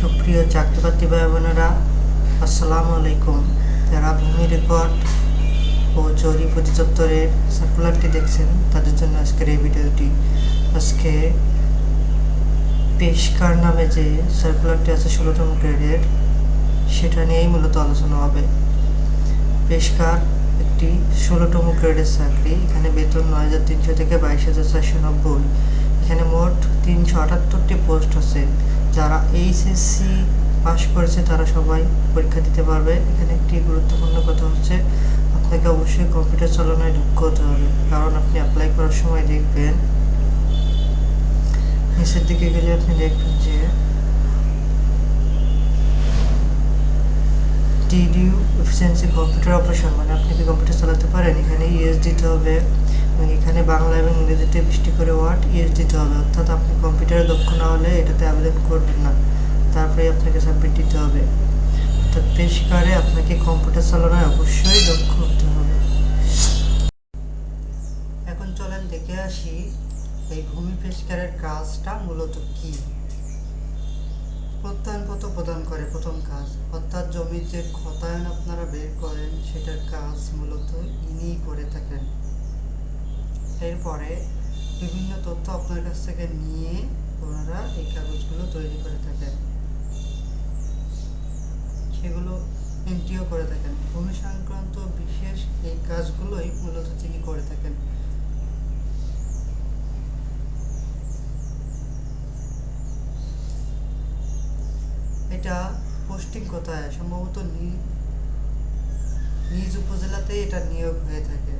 সুপ্রিয় চাকরিপ্রার্থী ভাই বোনেরা আসসালামু আলাইকুম। যারা ভূমি রেকর্ড ও জরিপ অধিদপ্তরের সার্কুলারটি দেখছেন, তাদের জন্য আজকের এই ভিডিওটি। আজকে পেশকার নামে যে সার্কুলারটি আছে ষোলোতম গ্রেডের, সেটা নিয়েই মূলত আলোচনা হবে। পেশকার একটি ষোলোতম গ্রেডের চাকরি, এখানে বেতন নয় হাজার তিনশো থেকে বাইশ হাজার চারশো নব্বই। এখানে মোট তিনশো আটাত্তরটি পোস্ট আছে। যারা এইচএসসি পাস করেছে, তারা সবাই পরীক্ষা দিতে পারবে। এখানে একটি গুরুত্বপূর্ণ কথা হচ্ছে, আপনাকে অবশ্যই কম্পিউটার চালানোয় দক্ষ হতে হবে। কারণ আপনি অ্যাপ্লাই করার সময় দেখবেন, নিচের দিকে গেলে আপনি দেখবেন যে টিডিউ এফিসিয়েন্সি কম্পিউটার অপারেশন মানে আপনি কি কম্পিউটার চালাতে পারেন? এখানে ইএস দিতে হবে। এখানে বাংলা এবং ইংরেজিতে বৃষ্টি করে ওয়ার্ড ইএস দিতে হবে। অর্থাৎ আপনি কম্পিউটারে দক্ষ না হলে এটাতে আবেদন করবেন না। তারপরে আপনাকে সাবমিট দিতে হবে। অর্থাৎ পেশকারে আপনাকে কম্পিউটার চালানোয় অবশ্যই দক্ষ হতে হবে। এখন চলেন দেখে আসি এই ভূমি পেশকারের কাজটা মূলত কি। প্রত্যয়নপত্র প্রদান করে, প্রথম কাজ। অর্থাৎ জমির যে ক্ষতায়ন আপনারা বের করেন, সেটার কাজ মূলত ইনিই করে থাকেন। এরপরে বিভিন্ন তথ্য আপনার কাছ থেকে নিয়ে ওনারা এই কাগজগুলো তৈরি করে থাকেন। সেগুলো এন্ট্রিও করে থাকেন। ভূমি সংক্রান্ত বিশেষ এই কাজগুলোই মূলত তিনি করে থাকেন। এটা পোস্টিং কোথায়? সম্ভবত নিজ উপজেলাতেই এটা নিয়োগ হয়ে থাকে।